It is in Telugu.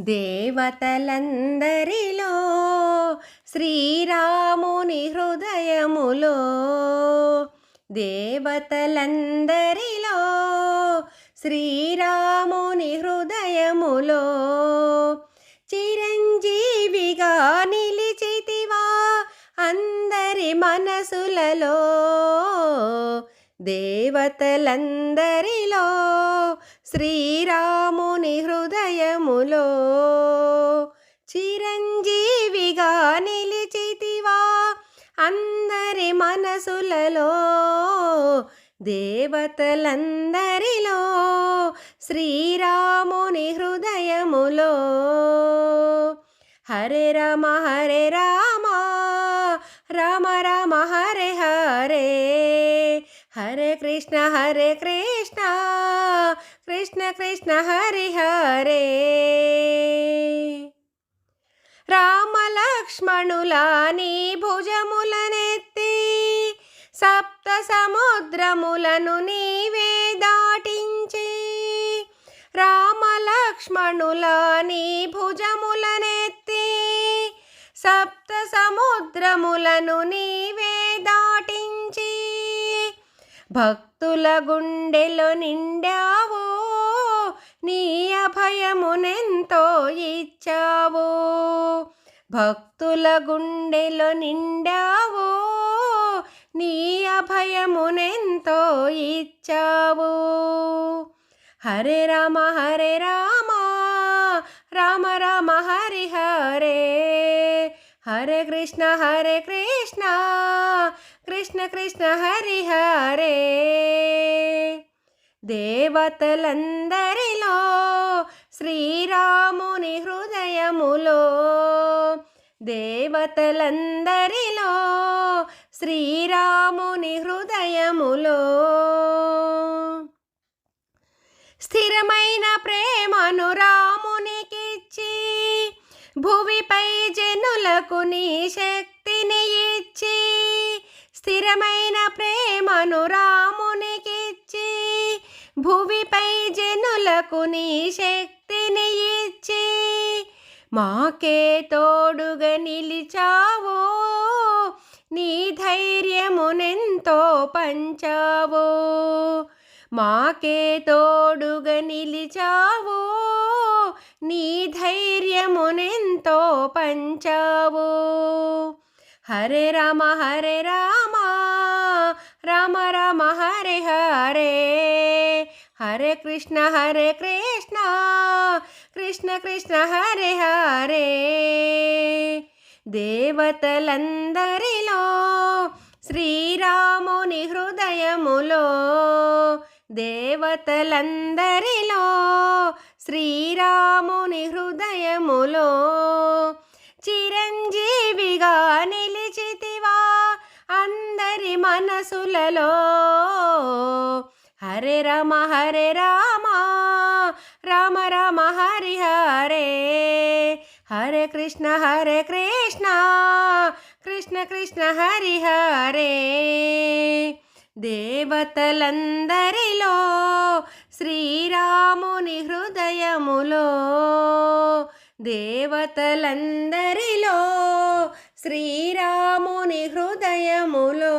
దేవతలందరిలో శ్రీరాముని హృదయములో. దేవతలందరిలో శ్రీరాముని హృదయములో. చిరంజీవిగా నిలిచితివా అందరి మనసులలో. దేవతలందరిలో శ్రీరాముని హృదయములో చిరంజీవిగా నిలిచితివా అందరి మనసులలో. దేవతలందరిలో శ్రీరాముని హృదయములో. హరే రామ హరే రామ రామ రామ హరే హరే. హరే కృష్ణ హరే కృష్ణ. కృష్ణ కృష్ణ హరి హరే. రామ లక్ష్మణుల నీ భుజములనెత్తి సప్త సముద్రములను నీవే దాటించి. రామ లక్ష్మణుల నీ భుజములనెత్తి సప్త సముద్రములను నీ భక్తుల గుండెలో నిండావో నీ అభయమునెంతో ఇచ్చావో. భక్తుల గుండెలో నిండావో నీ అభయమునెంతో ఇచ్చావు. హరే రామ హరే రామ రామ రామ హరి హరే. హరే కృష్ణ హరే కృష్ణ. కృష్ణ కృష్ణ హరి హరే. దేవతలందరిలో శ్రీరాముని హృదయములో దేవతలందరిలో శ్రీరాముని హృదయములో స్థిరమైన ప్రేమను రామునికిచ్చి భువిపై జనులకు నీ శక్తి స్థిరమైన ప్రేమను రామునికిచ్చి భువిపై జనులకు నీ శక్తిని ఇచ్చి మాకే తోడుగా నిలిచావో నీ ధైర్యమునెంతో పంచావో మాకే తోడుగా నిలిచావో నీ ధైర్యమునెంతో పంచావో. హరే రామ హరే రామ రామ రామ హరే హరే. హరే కృష్ణ హరే కృష్ణ కృష్ణ కృష్ణ హరే హరే. దేవతలందరిలో శ్రీరాముని హృదయములో దేవతలందరిలో శ్రీరాముని హృదయములో చిరంజీవిగానే మనసులలో హరే రామ హరే రామ. రామ రామ హరి హరే. హరే కృష్ణ హరే కృష్ణ. కృష్ణ కృష్ణ హరి హరే. దేవతలందరిలో శ్రీరాముని హృదయములో దేవతలందరిలో శ్రీరాముని హృదయములో